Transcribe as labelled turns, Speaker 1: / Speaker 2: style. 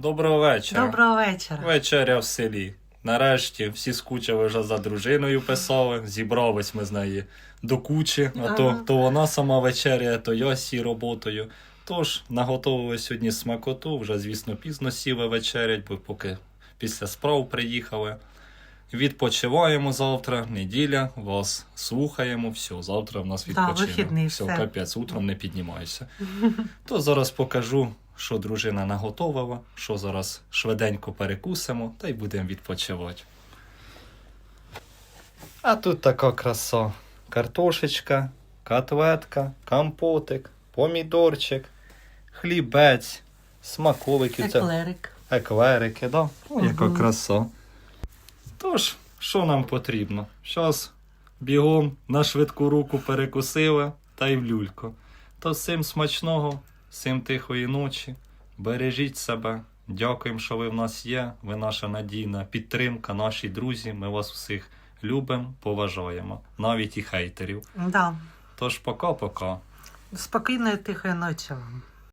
Speaker 1: Доброго вечора.
Speaker 2: Доброго вечора.
Speaker 1: Вечеря в селі. Нарешті всі скучили вже за дружиною писали, зібрались ми з неї до кучі, а то, то вона сама вечеряє, то я сі роботою. Тож наготовили сьогодні смакоту, вже, звісно, пізно сіли вечерять, бо поки після справ приїхали. Відпочиваємо завтра, неділя, вас слухаємо, все, завтра в нас
Speaker 2: Да,
Speaker 1: відпочинок.
Speaker 2: вихідний,
Speaker 1: все,
Speaker 2: все.
Speaker 1: капець, утром не піднімайся. То зараз покажу, що дружина наготовила, що зараз швиденько перекусимо та й будемо відпочивати. А тут така краса. Картошечка, котлетка, компотик, помідорчик, хлібець, смаколики. Це
Speaker 2: Еклерик.
Speaker 1: еклерики, да? О, яка
Speaker 2: Мгм.
Speaker 1: краса. Тож, що нам потрібно? Щас бігом на швидку руку перекусили та й в люльку. То всім смачного, всім тихої ночі. Бережіть себе. Дякуємо, що ви в нас є. Ви наша надійна підтримка, наші друзі. Ми вас всіх любимо, поважаємо, навіть і хейтерів.
Speaker 2: Да.
Speaker 1: Тож пока-пока.
Speaker 2: Спокійної тихої ночі вам.